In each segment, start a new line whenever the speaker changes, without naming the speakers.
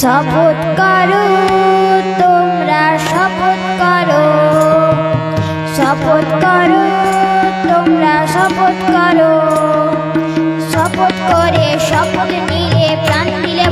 শপথ করো, তোমরা শপথ করো। শপথ করো, তোমরা শপথ করো। শপথ করে শপথ নিয়ে প্রাণ দিলে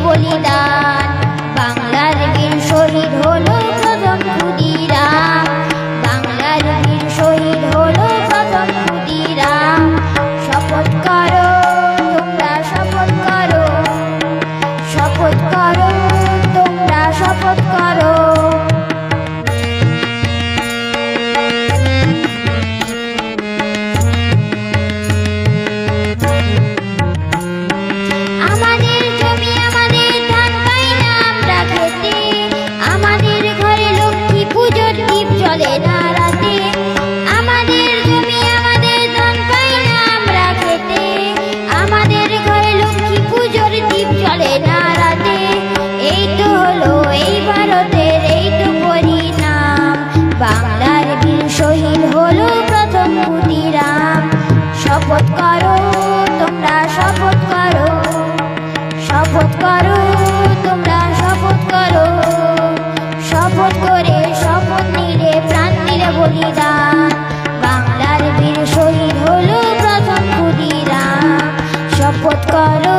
শপথ করো, তোমরা শপথ করো শপথ করো, তোমরা শপথ করো, শপথ করে শপথ নিলে প্রাণ দিলে বলিদান। বাংলার বীর শহীদ হলো প্রথম ক্ষুদিরাম। শপথ করো